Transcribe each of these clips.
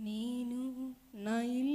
నేను నా ఇల్లు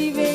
motivé.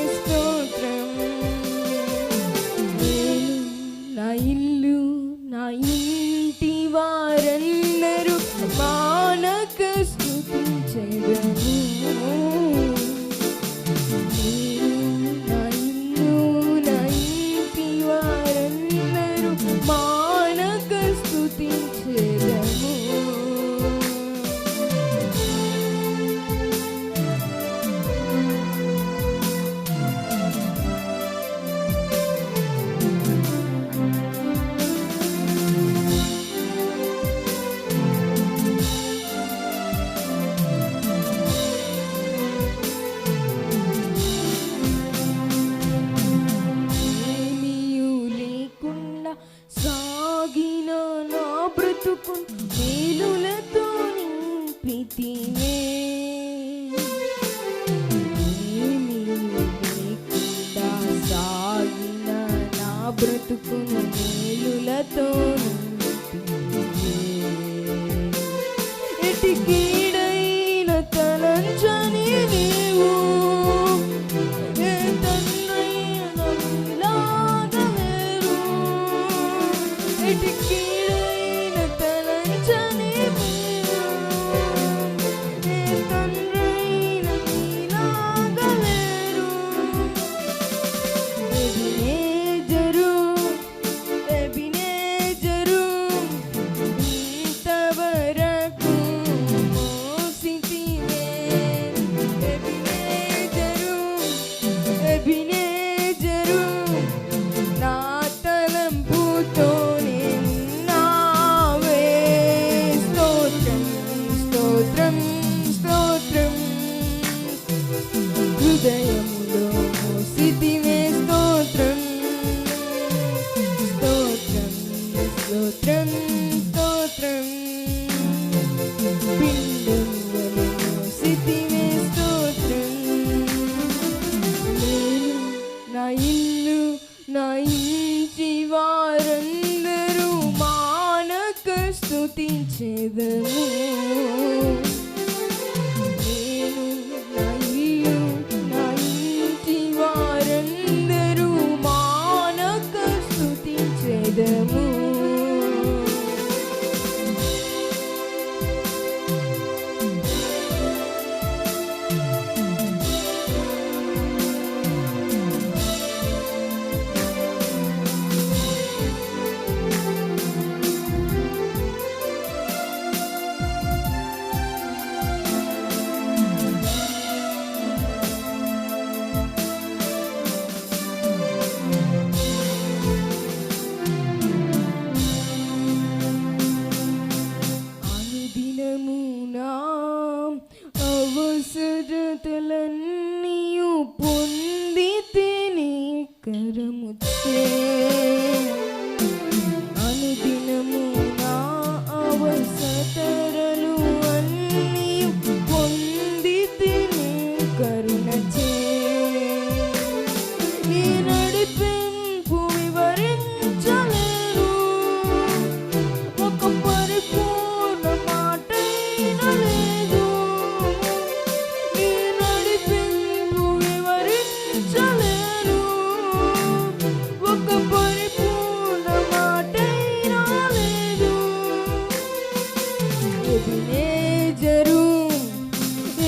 todo. నిన్ను నా ఇంటి వారందరూ మానక స్థుతించేదము मुझसे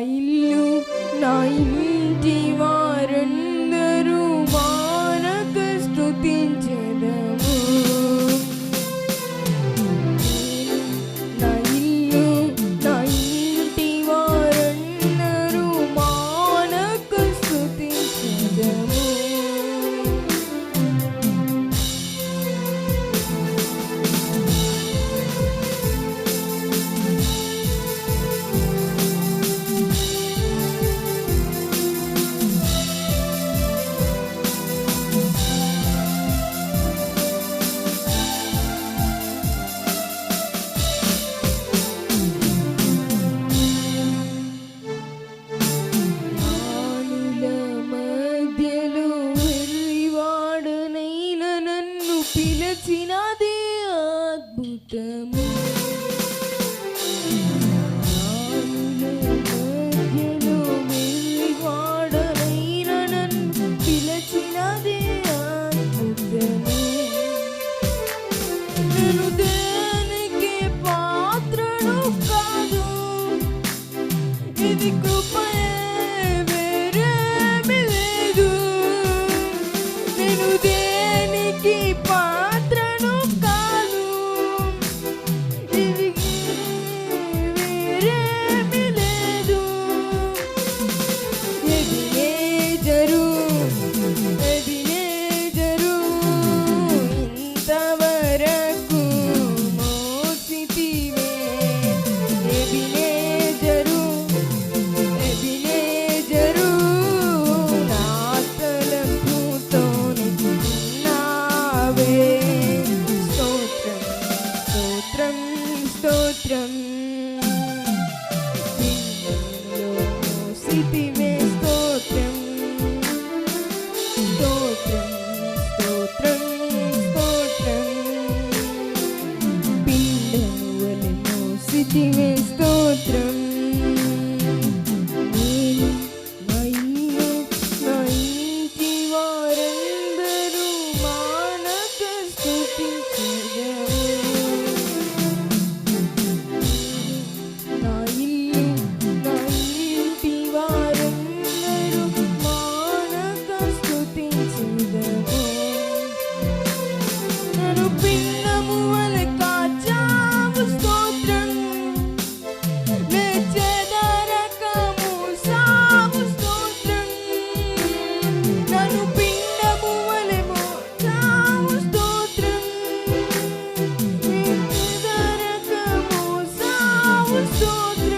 నా ఇల్లు నా సావు స్తోత్రం